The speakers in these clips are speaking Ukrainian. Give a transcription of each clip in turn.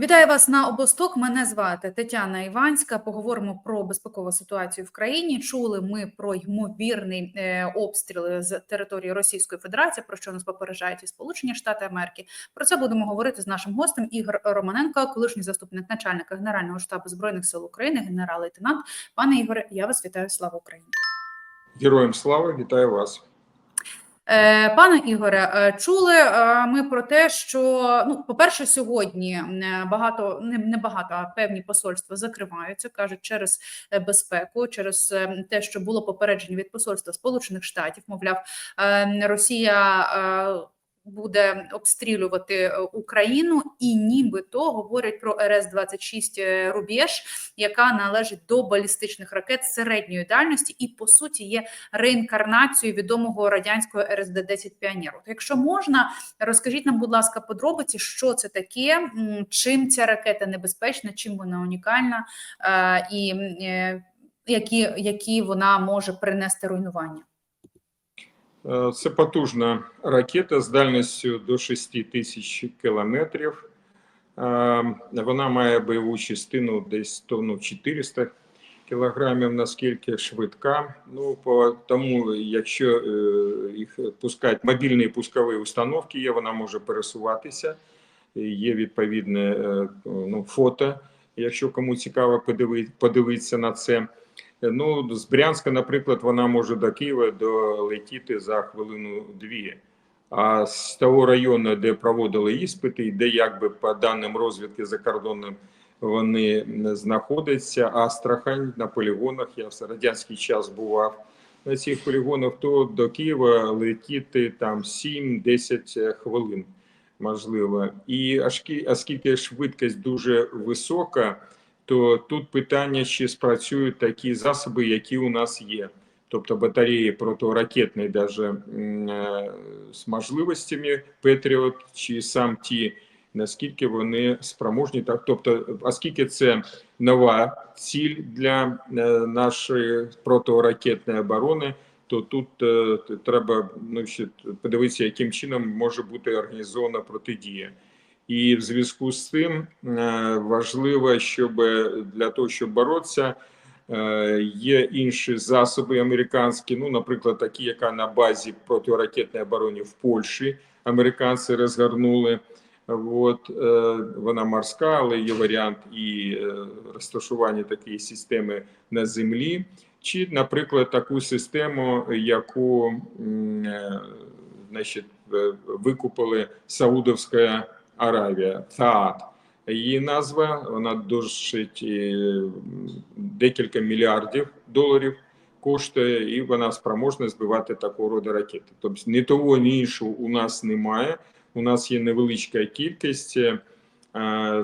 Вітаю вас на обосток. Мене звати Тетяна Іванська. Поговоримо про безпекову ситуацію в країні. Чули ми про ймовірний е, обстріл з території Російської Федерації, про що нас попереджають і Сполучені Штати Америки. Про це будемо говорити з нашим гостем Ігор Романенко, колишній заступник начальника Генерального штабу збройних сил України, генерал-лейтенант. Пане Ігоре, я вас вітаю. Слава Україні! Героям слава, вітаю вас. Е, Пане Ігоре, е, чули е, ми про те, що ну, по-перше, сьогодні багато не, не багато, а певні посольства закриваються, кажуть, через безпеку, через те, що було попередження від посольства Сполучених Штатів, мовляв, Росія. Буде обстрілювати е, Україну, і нібито говорять про РС 26 Рубєж, яка належить до балістичних ракет середньої дальності, і по суті є реінкарнацією відомого радянського РСД 10 Піонер. Якщо можна, розкажіть нам, будь ласка, подробиці, що це таке, чим ця ракета небезпечна, чим вона унікальна, е, і е, які, які вона може принести руйнування. Це потужна ракета з дальністю до 6 тисяч кілометрів. Е, Вона має бойову частину десь тонну 400 кілограмів, наскільки швидка. Ну, по тому, якщо е, їх пускати, мобільні пускові установки є, вона може пересуватися. Є відповідне е, ну, фото, якщо кому цікаво подиви- подивитися на це. Ну, з Брянська, наприклад, вона може до Києва долетіти за хвилину-дві. А з того району, де проводили іспити, де якби по даним розвідки за кордоном вони знаходяться, Астрахань на полігонах, я в радянський час бував на цих полігонах, то до Києва летіти там 7-10 хвилин, можливо. І оскільки швидкість дуже висока, то тут питання, чи спрацюють такі засоби, які у нас є. Тобто батареї протиракетні, даже е, з можливостями Петріот, чи сам ті, наскільки вони спроможні, так тобто, оскільки це нова ціль для е, нашої протиракетної оборони, то тут е, треба ну, ще подивитися, яким чином може бути організована протидія. І в зв'язку з цим е, важливо, щоб для того, щоб боротися, е, є інші засоби американські, ну, наприклад, такі, яка на базі протиракетної оборони в Польщі американці розгорнули. От, е, вона морська, але є варіант і е, розташування такої системи на землі, чи, наприклад, таку систему, яку е, значить, е, викупили Саудовська Аравія, ТААТ. Її назва вона досить е, декілька мільярдів доларів коштує, і вона спроможна збивати такого роду ракети. Тобто ні того, ні іншого у нас немає. У нас є невеличка кількість е,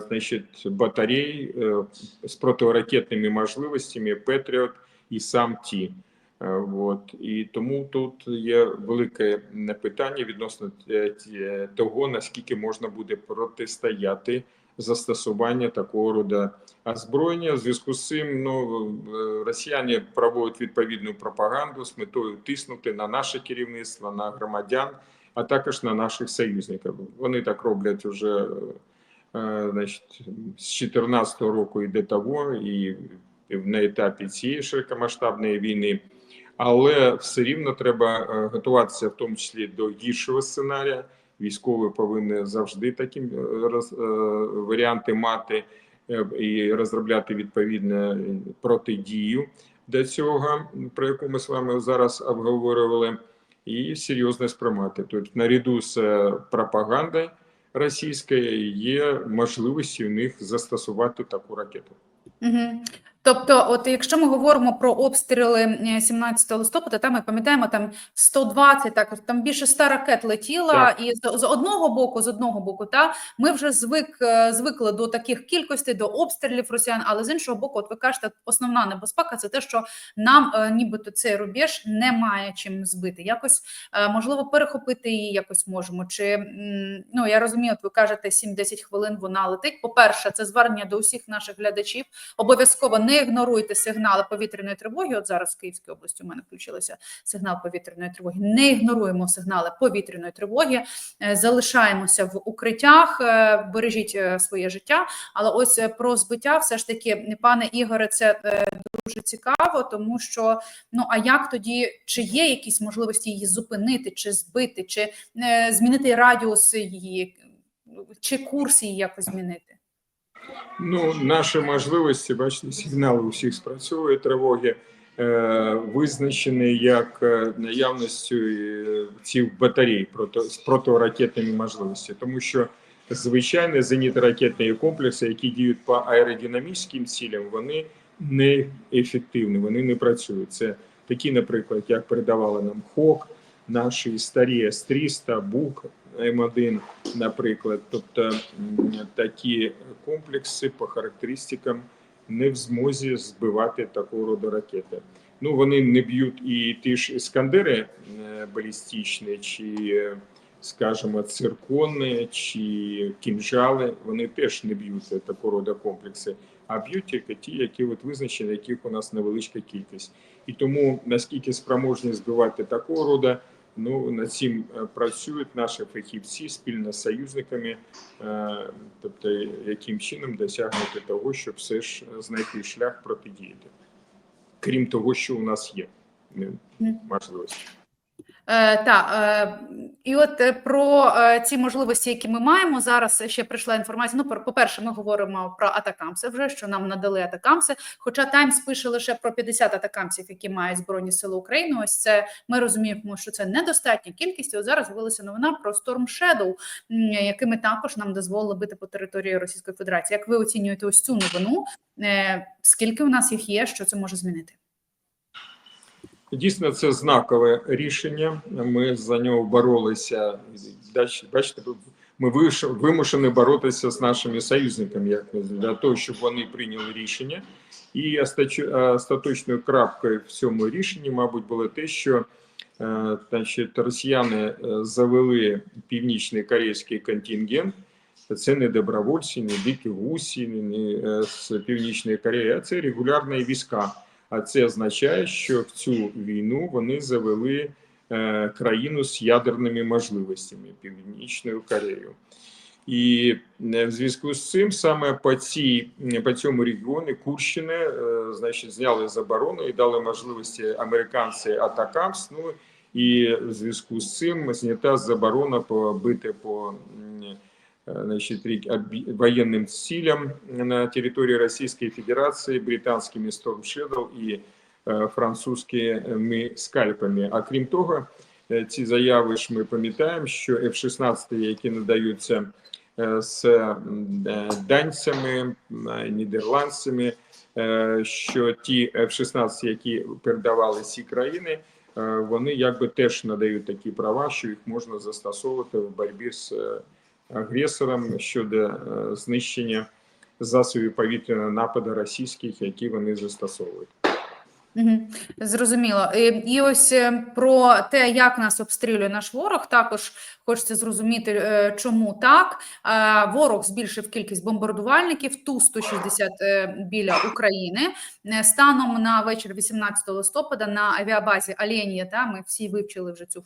значить, батарей е, з протиракетними можливостями Петріот і сам ті. Е, От і тому тут є велике питання відносно е, того, наскільки можна буде протистояти застосування такого роду озброєння. В зв'язку з цим ну е, росіяни проводять відповідну пропаганду з метою тиснути на наше керівництво, на громадян, а також на наших союзників. Вони так роблять вже е, значить, з 2014 року і до того, і на етапі цієї широкомасштабної війни. Але все рівно треба е, готуватися, в тому числі до гіршого сценарія. Військові повинні завжди такі е, роз, е, варіанти мати і розробляти відповідну протидію до цього, про яку ми з вами зараз обговорювали, і серйозно сприймати. Тобто, наряду з пропагандою російською є можливості у них застосувати таку ракету. Угу. Тобто, от якщо ми говоримо про обстріли е, 17 листопада, там ми пам'ятаємо там 120, так там більше 100 ракет летіло, Так. і з, з одного боку, з одного боку, та ми вже звик е, звикли до таких кількостей, до обстрілів росіян. Але з іншого боку, от ви кажете, основна небезпека це те, що нам, е, нібито цей рубеж немає чим збити. Якось е, можливо перехопити її якось можемо. Чи м, ну я розумію, от ви кажете 7-10 хвилин вона летить. По перше, це звернення до усіх наших глядачів обов'язково не ігноруйте сигнали повітряної тривоги. От зараз в Київській області у мене включилося сигнал повітряної тривоги. Не ігноруємо сигнали повітряної тривоги, е, залишаємося в укриттях, е, бережіть е, своє життя. Але ось про збиття, все ж таки, пане Ігоре, це дуже цікаво, тому що ну а як тоді, чи є якісь можливості її зупинити, чи збити, чи змінити радіус її, чи курс її якось змінити? Ну, наші можливості, бачите, сигнали у всіх спрацьовує тривоги, е, визначені як е, наявністю е, цих батарей з протиракетними можливостями. Тому що звичайні зенітно-ракетні комплекси, які діють по аеродинамічним цілям, вони не ефективні, вони не працюють. Це такі, наприклад, як передавали нам ХОК, наші старі С-300, БУК М1, наприклад. Тобто такі комплекси по характеристикам не в змозі збивати такого роду ракети. Ну, вони не б'ють і ті ж іскандери е, балістичні, чи, скажімо, циркони, чи кінжали, вони теж не б'ють такого роду комплекси, а б'ють тільки ті, які от визначені, яких у нас невеличка кількість. І тому наскільки спроможні збивати такого роду, ну над цим е, працюють наші фахівці спільно з союзниками, е, тобто яким чином досягнути того, щоб все ж знайти шлях протидіяти, крім того, що у нас є е, можливості. Е, та, е, і от е, про е, ці можливості, які ми маємо зараз, ще прийшла інформація. Ну, по- по-перше, ми говоримо про атакамси вже, що нам надали атакамси. Хоча Таймс пише лише про 50 атакамсів, які мають Збройні Сили України. Ось це ми розуміємо, що це недостатня кількість. І от зараз з'явилася новина про Storm Shadow, якими також нам дозволили бити по території Російської Федерації. Як ви оцінюєте ось цю новину? Скільки у нас їх є? Що це може змінити? Дійсно, це знакове рішення. Ми за нього боролися. Бачите, ми вимушені боротися з нашими союзниками, як для того, щоб вони прийняли рішення. І остаточною крапкою в цьому рішенні, мабуть, було те, що е, значить, росіяни е, завели північний корейський контингент. Це не добровольці, не дикі гусі, не е, з Північної Кореї, а це регулярні війська. А це означає, що в цю війну вони завели е, країну з ядерними можливостями Північною Кореєю. І е, в зв'язку з цим саме по цій по цьому регіоні Курщини, е, значить, зняли заборону і дали можливості американці атакамс. Ну і в зв'язку з цим знята заборона побити по значит, ре- оби- военным цілям на території Російської Федерації британськими Storm Shadow і е, французькими скальпами. А крім того, ці заяви ж ми пам'ятаємо, що F-16, які надаються з данцями, нідерландцями, що ті F-16, які передавали ці країни, вони якби теж надають такі права, що їх можна застосовувати в боротьбі з агресором щодо е, знищення засобів повітряного нападу російських, які вони застосовують. Зрозуміло. І, ось е, про те, як нас обстрілює наш ворог, також хочеться зрозуміти, е, чому так. Е, Ворог збільшив кількість бомбардувальників ту 160 е, біля України. Станом на вечір 18 листопада на авіабазі Аленія, та ми всі вивчили вже цю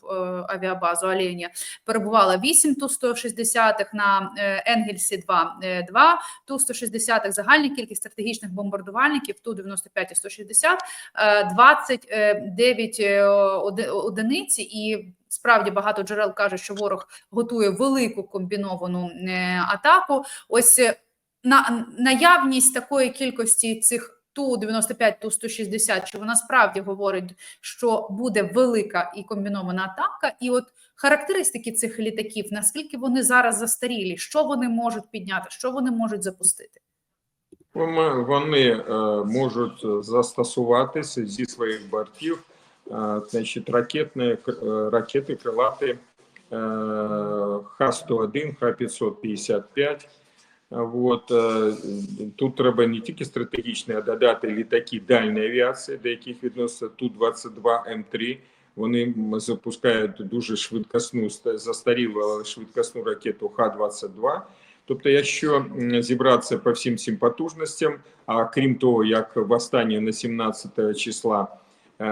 авіабазу Аленія, перебувало 8 ту 160 на Енгельсі 2, е, 2 ту 160 загальна кількість стратегічних бомбардувальників ту 95 і 160 е, 29 е, оди- одиниць, і справді багато джерел кажуть, що ворог готує велику комбіновану е, атаку. Ось е, на наявність такої кількості цих ту 95 ту 160 чи вона справді говорить, що буде велика і комбінована атака, і от характеристики цих літаків, наскільки вони зараз застарілі, що вони можуть підняти, що вони можуть запустити. Вони- е, можуть застосуватися зі своїх бортів, е, значить, ракетні, е, ракети крилати е, Х-101, Х-555. От, тут треба не тільки стратегічні, а додати літаки дальньої авіації, до яких відноситься Ту-22 М3. Вони запускають дуже швидкосну, застарілу, але швидкосну ракету Х-22. Тобто, якщо зібратися по всім цим потужностям, а крім того, як в останнє на 17 числа е,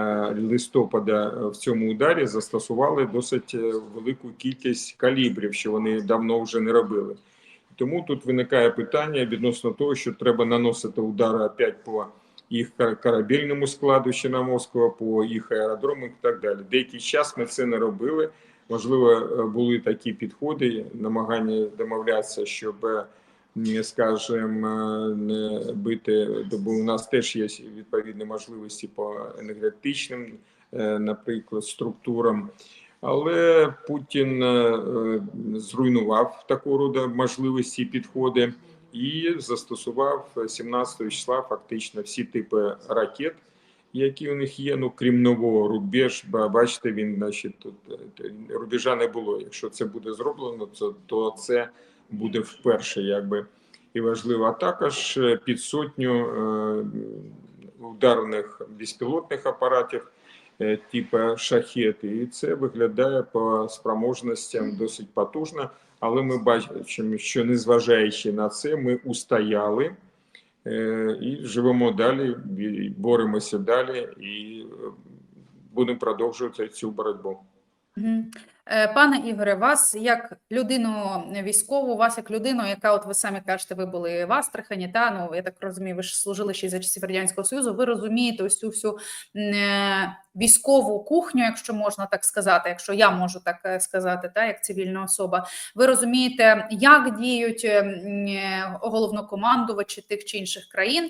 листопада в цьому ударі застосували досить е, велику кількість калібрів, що вони давно вже не робили. Тому тут виникає питання відносно того, що треба наносити удари опять по їх корабельному складу Чорноморського, по їх аеродромах і так далі. Деякий час ми це не робили. Можливо, е, були такі підходи, намагання домовлятися, щоб, е, скажімо, е, не бити, бо у нас теж є відповідні можливості по енергетичним, наприклад, структурам. Але Путін зруйнував такого роду можливості підходи і застосував 17 числа фактично всі типи ракет, які у них є. Ну крім нового рубеж, ба- бачите, він значить тут е, рубежа не було. Якщо це буде зроблено, то, то це буде вперше, якби і важливо. А також е, під сотню е, ударних безпілотних апаратів. е, Типу шахети, і це виглядає по спроможностям досить потужно. Але ми бачимо, що незважаючи на це, ми устояли і живемо далі, і боремося далі, і е, будемо продовжувати цю боротьбу. Е, Пане Ігоре, вас як людину військову, вас як людину, яка, от ви самі кажете, ви були в Астрахані, та ну я так розумію, ви ж служили ще за часів Радянського Союзу. Ви розумієте ось цю всю е, військову кухню, якщо можна так сказати, якщо я можу так е, сказати, та як цивільна особа. Ви розумієте, як діють е, м, е, головнокомандувачі тих чи інших країн. Е,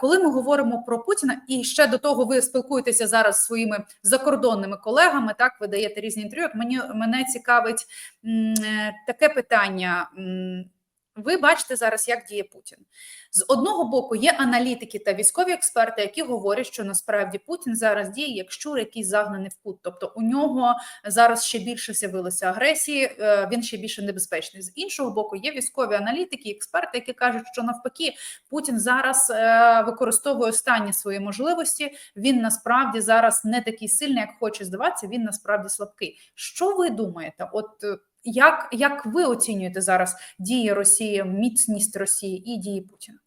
Коли ми говоримо про Путіна, і ще до того ви спілкуєтеся зараз зі своїми закордонними колегами, так ви даєте різні інтерв'ю. Мені мене цікавить таке питання. Ви бачите зараз, як діє Путін. З одного боку, є аналітики та військові експерти, які говорять, що насправді Путін зараз діє як щур, який загнаний в кут. Тобто у нього зараз ще більше з'явилося агресії, е, він ще більше небезпечний. З іншого боку, є військові аналітики, експерти, які кажуть, що навпаки Путін зараз е, використовує останні свої можливості. Він насправді зараз не такий сильний, як хоче здаватися. Він насправді слабкий. Що ви думаєте? От е, як, як ви оцінюєте зараз дії Росії, міцність Росії і дії Путіна?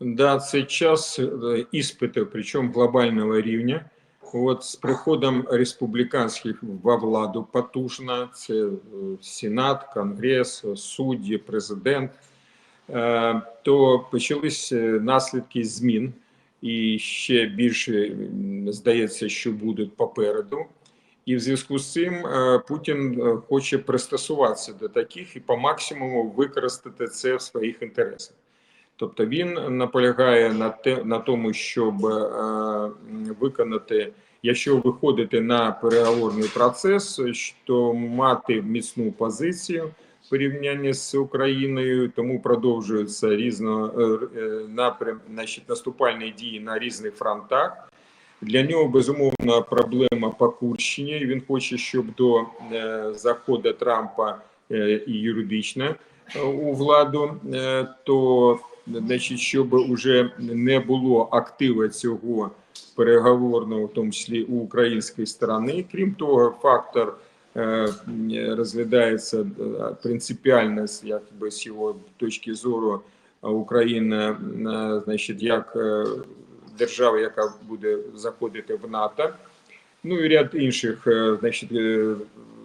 Да, це час е, іспитів, причому глобального рівня. От з приходом республіканських во владу потужно, це е, Сенат, Конгрес, судді, президент, е, то почались наслідки змін, і ще більше здається, що будуть попереду. І в зв'язку з цим е, Путін е, хоче пристосуватися до таких і по максимуму використати це в своїх інтересах. Тобто він наполягає на те на тому, щоб е, виконати, якщо виходити на переговорний процес, то мати міцну позицію в порівнянні з Україною, тому продовжуються різно напрям, значить, наступальні дії на різних фронтах. Для нього безумовно проблема по Курщині. Він хоче, щоб до е, заходу Трампа е, і юридично е, у владу, то значить, щоб уже не було актива цього переговорного, в тому числі у української сторони. Крім того, фактор розглядається принципіальність, якби з його точки зору, Україна, значить, як держава, яка буде заходити в НАТО. Ну і ряд інших, е, значить, е,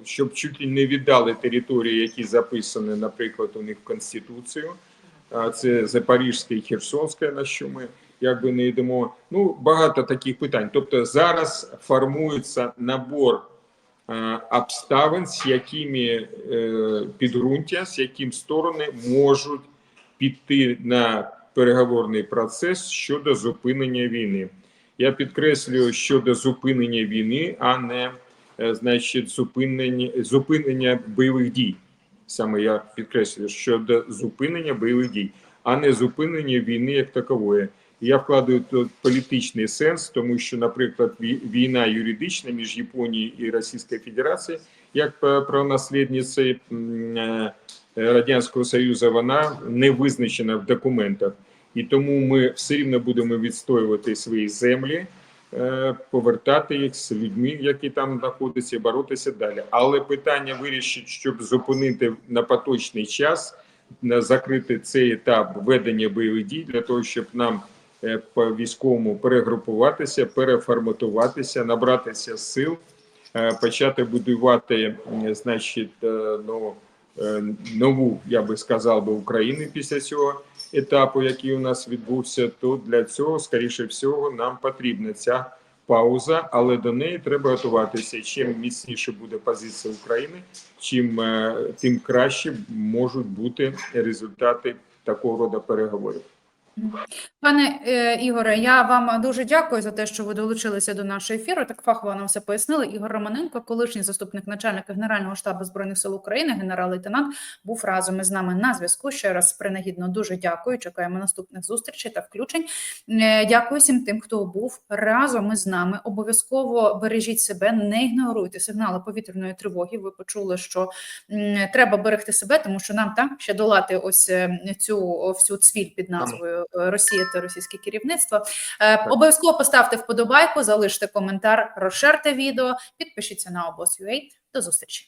щоб чуть не віддали території, які записані, наприклад, у них в Конституцію. Це Запорізьке і Херсонське, на що ми якби не йдемо. Ну, багато таких питань. Тобто зараз формується набор е, обставин, з якими підґрунтя, з яким сторони можуть піти на переговорний процес щодо зупинення війни. Я підкреслюю щодо зупинення війни, а не е, значить зупинення, зупинення бойових дій. Саме я підкреслюю щодо зупинення бойових дій, а не зупинення війни як такової. Я вкладаю тут політичний сенс, тому що, наприклад, вій- війна юридична між Японією і Російською Федерацією, як е, е, Радянського Союзу, вона не визначена в документах. І тому ми все рівно будемо відстоювати свої землі, е, повертати їх з людьми, які там знаходяться, боротися далі. Але питання вирішить, щоб зупинити на поточний час е, закрити цей етап ведення бойових дій для того, щоб нам е, по військовому перегрупуватися, переформатуватися, набратися сил, е, почати будувати, значить, е, ну, е, нову, я би сказав би, Україну після цього етапу, який у нас відбувся, то для цього, скоріше всього, нам потрібна ця пауза, але до неї треба готуватися. Чим міцніше буде позиція України, чим е, тим краще можуть бути результати такого роду переговорів. Пане е, Ігоре, я вам дуже дякую за те, що ви долучилися до нашого ефіру. Так фахово нам все пояснили. Ігор Романенко, колишній заступник начальника Генерального штабу збройних сил України, генерал-лейтенант, був разом із нами на зв'язку. Ще раз принагідно дуже дякую. Чекаємо наступних зустрічей та включень. Е, Дякую всім тим, хто був разом із нами. Обов'язково бережіть себе, не ігноруйте сигнали повітряної тривоги. Ви почули, що треба берегти себе, тому що нам так ще долати ось е, цю всю цвіль під назвою Росія та російське керівництво. Е, Обов'язково поставте вподобайку, залиште коментар, розширте відео, підпишіться на обоз.ua. До зустрічі.